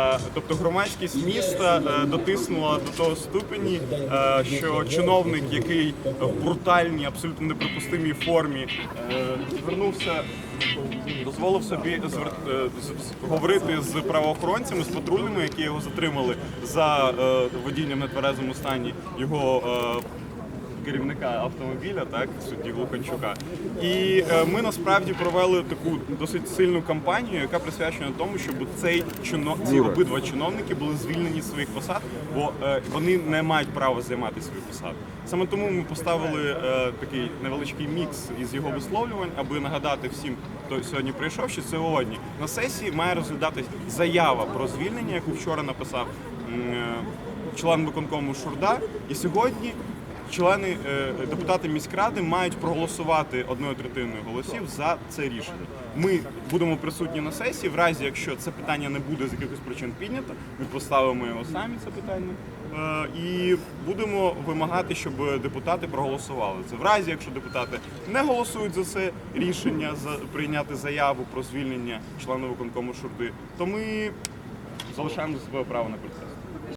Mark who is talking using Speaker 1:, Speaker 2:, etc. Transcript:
Speaker 1: Е, Тобто громадськість міста е, дотиснула до того ступені, е, що чиновник, який в брутальній, абсолютно неприпустимій формі звернувся, дозволив собі говорити з правоохоронцями, з патрульними, які його затримали за водінням на тверезому стані його. Керівника автомобіля, так судді Глуханчука. І е, ми насправді провели таку досить сильну кампанію, яка присвячена тому, щоб цей чино ці обидва чиновники були звільнені з своїх посад, бо е, вони не мають права займати свої посади. Саме тому ми поставили е, такий невеличкий мікс із його висловлювань, аби нагадати всім, хто сьогодні прийшов, що сьогодні на сесії має розглядатись заява про звільнення, яку вчора написав член виконкому Шурда. І сьогодні члени е, депутати міськради мають проголосувати одною третиною голосів за це рішення. Ми будемо присутні на сесії. В разі, якщо це питання не буде з якихось причин піднято, ми поставимо його самі це питання. Е, І будемо вимагати, щоб депутати проголосували це. В разі, якщо депутати не голосують за це рішення, за прийняти заяву про звільнення члена виконкому Шурди, то ми залишаємо за собою право на процес.